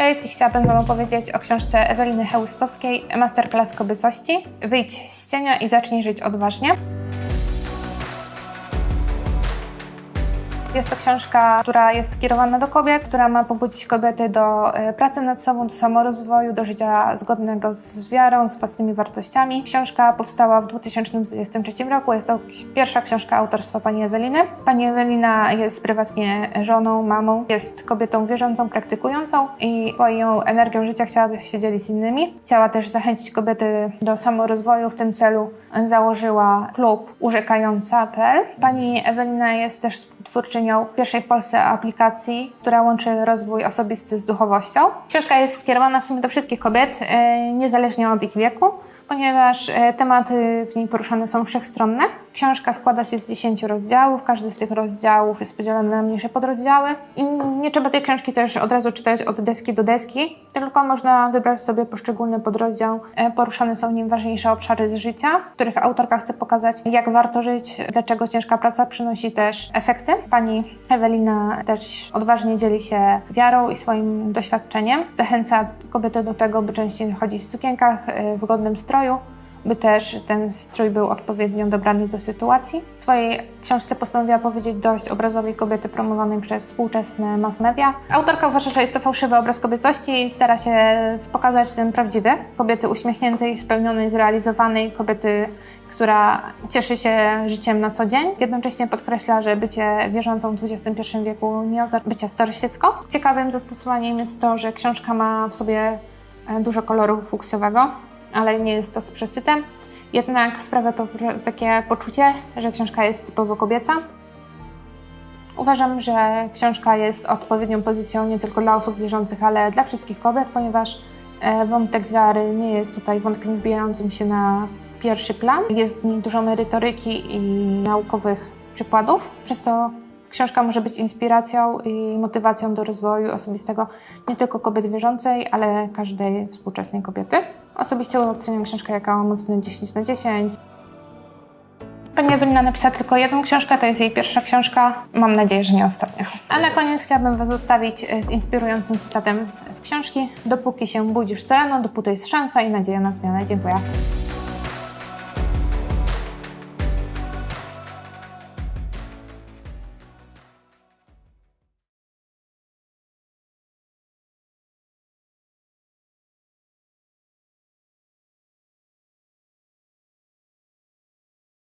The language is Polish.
Cześć, chciałabym Wam opowiedzieć o książce Eweliny Hełstowskiej Masterclass kobiecości. Wyjdź z cienia i zacznij żyć odważnie. Jest to książka, która jest skierowana do kobiet, która ma pobudzić kobiety do e, pracy nad sobą, do samorozwoju, do życia zgodnego z wiarą, z własnymi wartościami. Książka powstała w 2023 roku. Jest to pierwsza książka autorstwa pani Eweliny. Pani Ewelina jest prywatnie żoną, mamą, jest kobietą wierzącą, praktykującą i swoją energią życia chciałaby się dzielić z innymi. Chciała też zachęcić kobiety do samorozwoju. W tym celu założyła klub urzekająca.pl. Pani Ewelina jest też twórczynią pierwszej w Polsce aplikacji, która łączy rozwój osobisty z duchowością. Książka jest skierowana w sumie do wszystkich kobiet, e, niezależnie od ich wieku, ponieważ e, tematy w niej poruszane są wszechstronne. Książka składa się z 10 rozdziałów, każdy z tych rozdziałów jest podzielony na mniejsze podrozdziały. I nie trzeba tej książki też od razu czytać od deski do deski, tylko można wybrać sobie poszczególny podrozdział. E, Poruszane są w nim ważniejsze obszary z życia, w których autorka chce pokazać, jak warto żyć, dlaczego ciężka praca przynosi też efekty. Pani Ewelina też odważnie dzieli się wiarą i swoim doświadczeniem. Zachęca kobiety do tego, by częściej chodzić w sukienkach, e, w godnym stroju, by też ten strój był odpowiednio dobrany do sytuacji. W swojej książce postanowiła powiedzieć dość obrazowej kobiety promowanej przez współczesne mass media. Autorka uważa, że jest to fałszywy obraz kobiecości i stara się pokazać ten prawdziwy. Kobiety uśmiechniętej, spełnionej, zrealizowanej, kobiety, która cieszy się życiem na co dzień. Jednocześnie podkreśla, że bycie wierzącą w XXI wieku nie oznacza bycia staroświecką. Ciekawym zastosowaniem jest to, że książka ma w sobie e, dużo koloru fuksjowego, ale nie jest to z przesytem. Jednak sprawia to takie poczucie, że książka jest typowo kobieca. Uważam, że książka jest odpowiednią pozycją nie tylko dla osób wierzących, ale dla wszystkich kobiet, ponieważ e, wątek wiary nie jest tutaj wątkiem wbijającym się na pierwszy plan. Jest w niej dużo merytoryki i naukowych przykładów, przez co książka może być inspiracją i motywacją do rozwoju osobistego nie tylko kobiety wierzącej, ale każdej współczesnej kobiety. Osobiście oceniam książkę jako mocny 10 na 10. Pani Ewelina napisała tylko jedną książkę, to jest jej pierwsza książka. Mam nadzieję, że nie ostatnia. A na koniec chciałabym Was zostawić z inspirującym cytatem z książki. Dopóki się budzisz co rano, dopóty jest szansa i nadzieja na zmianę. Dziękuję.